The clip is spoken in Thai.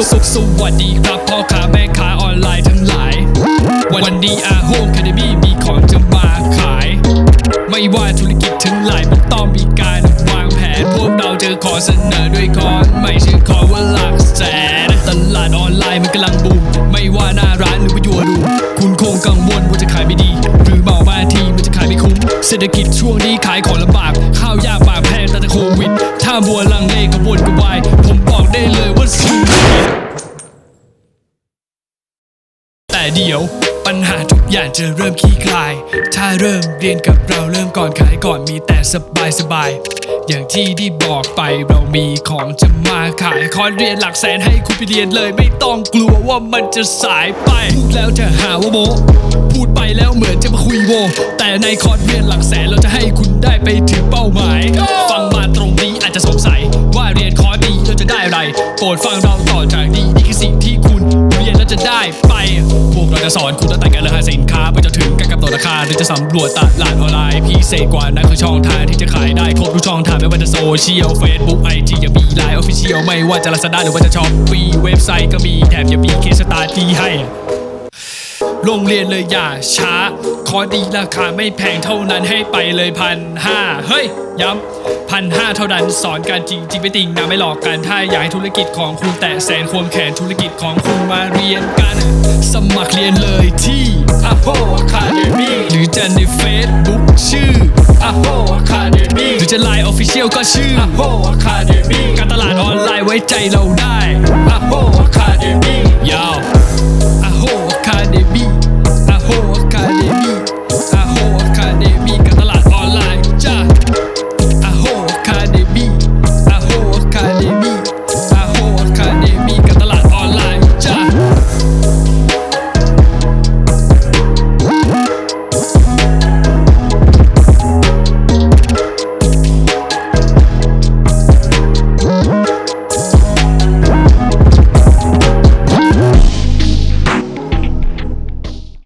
สวัสดีครับพ่อค้าแม่ค้าออนไลน์ทั้งหลาย วันนี้อาโฮมคาเดมี่มีของจะมาขาย ไม่ว่าธุรกิจทั้งหลายมันต้องมีการวางแผน พวกเราจะขอเสนอด้วยคอนไม่ชื่อคอว่าหลักแสนตลาดออนไลน์มันกำลังบูมไม่ว่าหน้าร้านหรือว่ายัวรูคุณคงกังวลว่าจะขายไม่ดี หรือเบามานทีมันจะขายไม่คุ้ม เศรษฐกิจช่วงนี้ขายของลำบากข้าวยากปากแพงตั้งแต่โควิด ถ้าบัวลังเลกระวนกระวายผมบอก เดี๋ยว ปัญหาทุกอย่างจะเริ่มคลี่คลาย ถ้าเริ่มเรียนกับเราเริ่มก่อนขายก่อนมีแต่สบายสบายอย่างที่ได้บอกไปเรามีของจะมาขายคอร์สเรียนหลักแสนให้คุณไปเรียนเลยไม่ต้องกลัวว่ามันจะสายไปพูดแล้วจะหาว่าโมพูดไปแล้วเหมือนจะมาคุยโว แต่ในคอร์สเรียนหลักแสนเราจะให้คุณได้ไปถึงเป้าหมาย ฟังมาตรงนี้อาจจะสงสัย ว่าเรียนคอร์สนี้เราจะได้อะไรโปรดฟังเราต่อจาก จะได้ไป พวกเราจะสอนคุณตั้งแต่การเลือกหาสินค้า ไปจนถึงการกำหนดราคาหรือจะสำรวจตลาดออนไลน์พิเศษกว่านั้นคือช่องทางที่จะขายได้ครบทุกช่องทางไม่ว่าจะโซเชียลเฟซบุ๊กไอจียังมีไลน์ออฟฟิเชียลไม่ว่าจะลาซาด้าหรือว่าจะช็อปปี้เว็บไซต์ก็มีแถมยังมีเคสตาร์ที่ให้โรงเรียนเลยอย่าช้า คอดีราคาไม่แพงเท่านั้นให้ไปเลยพันห้าเฮ้ย ย้ำพันห้าเท่านั้นสอนกันจริงจริงไม่ติงนะไม่หลอกกันถ้าอยากให้ธุรกิจของคุณแตะแสนควรแขนธุรกิจของคุณียนกัน สมัครเรียนเลยที่ Aho Academy หรือจะในเฟซบุ๊กชื่อ Aho Academy หรือจะไลน์ออฟฟิเชียลก็ชื่อ Aho Academy การตลาดออนไลน์ไว้ใจเราได้ Aho